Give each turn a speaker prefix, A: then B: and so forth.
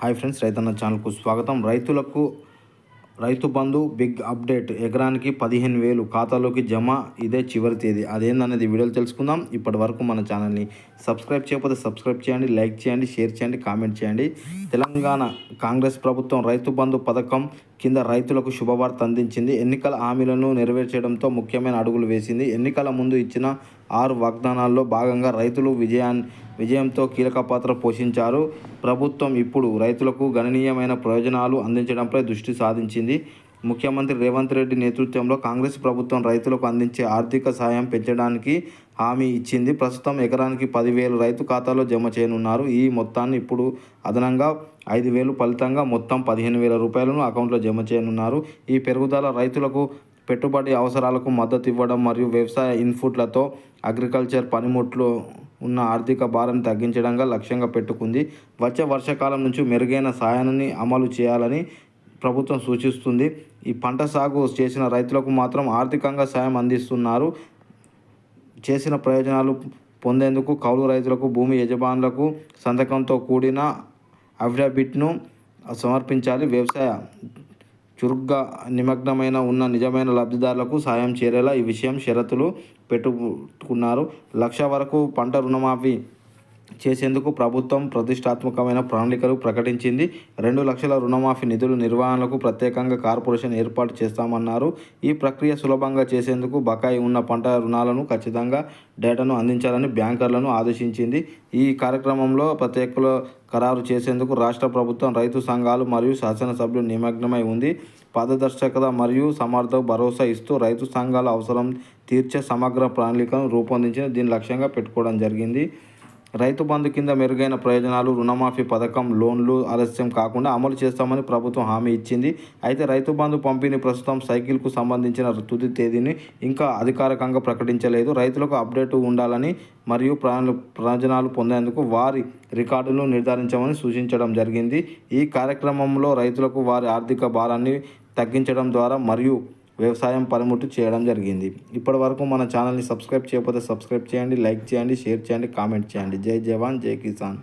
A: Hi friends రైతన్న ఛానల్కు స్వాగతం. రైతులకు రైతు బంధు బిగ్ అప్డేట్. ఎకరానికి పదిహేను వేలు ఖాతాలోకి జమ. ఇదే చివరి తేదీ. అదేందనేది వీడియోలు తెలుసుకుందాం. ఇప్పటి వరకు మన ఛానల్ని సబ్స్క్రైబ్ చేయకపోతే సబ్స్క్రైబ్ చేయండి లైక్ చేయండి షేర్ చేయండి కామెంట్ చేయండి. తెలంగాణ కాంగ్రెస్ ప్రభుత్వం రైతు బంధు పథకం కింద రైతులకు శుభవార్త అందించింది. ఎన్నికల హామీలను నెరవేర్చడంతో ముఖ్యమైన అడుగులు వేసింది. ఎన్నికల ముందు ఇచ్చిన ఆరు వాగ్దానాల్లో భాగంగా రైతులు విజయాన్ని విజయంతో కీలక పాత్ర పోషించారు. ప్రభుత్వం ఇప్పుడు రైతులకు గణనీయమైన ప్రయోజనాలు అందించడంపై దృష్టి సాధించింది. ముఖ్యమంత్రి రేవంత్ రెడ్డి నేతృత్వంలో కాంగ్రెస్ ప్రభుత్వం రైతులకు అందించే ఆర్థిక సాయం పెంచడానికి హామీ ఇచ్చింది. ప్రస్తుతం ఎకరానికి పదివేలు రైతు ఖాతాలో జమ చేయనున్నారు. ఈ మొత్తాన్ని ఇప్పుడు అదనంగా ఐదు వేలు ఫలితంగా మొత్తం పదిహేను వేల రూపాయలను అకౌంట్లో జమ చేయనున్నారు. ఈ పెరుగుదల రైతులకు పెట్టుబడి అవసరాలకు మద్దతు ఇవ్వడం మరియు వ్యవసాయ ఇన్పుట్లతో అగ్రికల్చర్ పనిముట్లు ఉన్న ఆర్థిక భారాన్ని తగ్గించడంగా లక్ష్యంగా పెట్టుకుంది. వచ్చే వర్షాకాలం నుంచి మెరుగైన సాయాన్ని అమలు చేయాలని ప్రభుత్వం సూచిస్తుంది. ఈ పంట సాగు చేసిన రైతులకు మాత్రం ఆర్థికంగా సాయం అందిస్తున్నారు. చేసిన ప్రయోజనాలు పొందేందుకు కౌలు రైతులకు భూమి యజమానులకు సంతకంతో కూడిన అఫిడవిట్ను సమర్పించాలి. వ్యవసాయ చురుగ్గా నిమగ్నమైన ఉన్న నిజమైన లబ్ధిదారులకు సాయం చేరేలా ఈ విషయం షరతులు పెట్టుకున్నారు. లక్ష వరకు పంట రుణమాఫీ చేసేందుకు ప్రభుత్వం ప్రతిష్టాత్మకమైన ప్రణాళికలు ప్రకటించింది. రెండు లక్షల రుణమాఫీ నిధులు నిర్వహణకు ప్రత్యేకంగా కార్పొరేషన్ ఏర్పాటు చేస్తామన్నారు. ఈ ప్రక్రియ సులభంగా చేసేందుకు బకాయి ఉన్న పంట రుణాలను ఖచ్చితంగా డేటాను అందించాలని బ్యాంకర్లను ఆదేశించింది. ఈ కార్యక్రమంలో ప్రత్యేకలు ఖరారు చేసేందుకు రాష్ట్ర ప్రభుత్వం రైతు సంఘాలు మరియు శాసనసభ్యులు నిమగ్నమై ఉంది. పారదర్శకత మరియు సమర్థ భరోసా ఇస్తూ రైతు సంఘాల అవసరం తీర్చే సమగ్ర ప్రణాళికను రూపొందించిన దీని లక్ష్యంగా పెట్టుకోవడం జరిగింది. రైతు బంధు కింద మెరుగైన ప్రయోజనాలు రుణమాఫీ పథకం లోన్లు ఆలస్యం కాకుండా అమలు చేస్తామని ప్రభుత్వం హామీ ఇచ్చింది. అయితే రైతు బంధు పంపిణీ ప్రస్తుతం సైకిల్కు సంబంధించిన తుది తేదీని ఇంకా అధికారికంగా ప్రకటించలేదు. రైతులకు అప్డేట్ ఉండాలని మరియు ప్రయోజనాలు పొందేందుకు వారి రికార్డును నిర్ధారించమని సూచించడం జరిగింది. ఈ కార్యక్రమంలో రైతులకు వారి ఆర్థిక భారాన్ని తగ్గించడం ద్వారా మరియు వ్యవసాయం పనిముట్టు చేయడం జరిగింది. ఇప్పటి వరకు మన ఛానల్ని సబ్స్క్రైబ్ చేయకపోతే సబ్స్క్రైబ్ చేయండి లైక్ చేయండి షేర్ చేయండి కామెంట్ చేయండి. జై జవాన్ జై కిసాన్.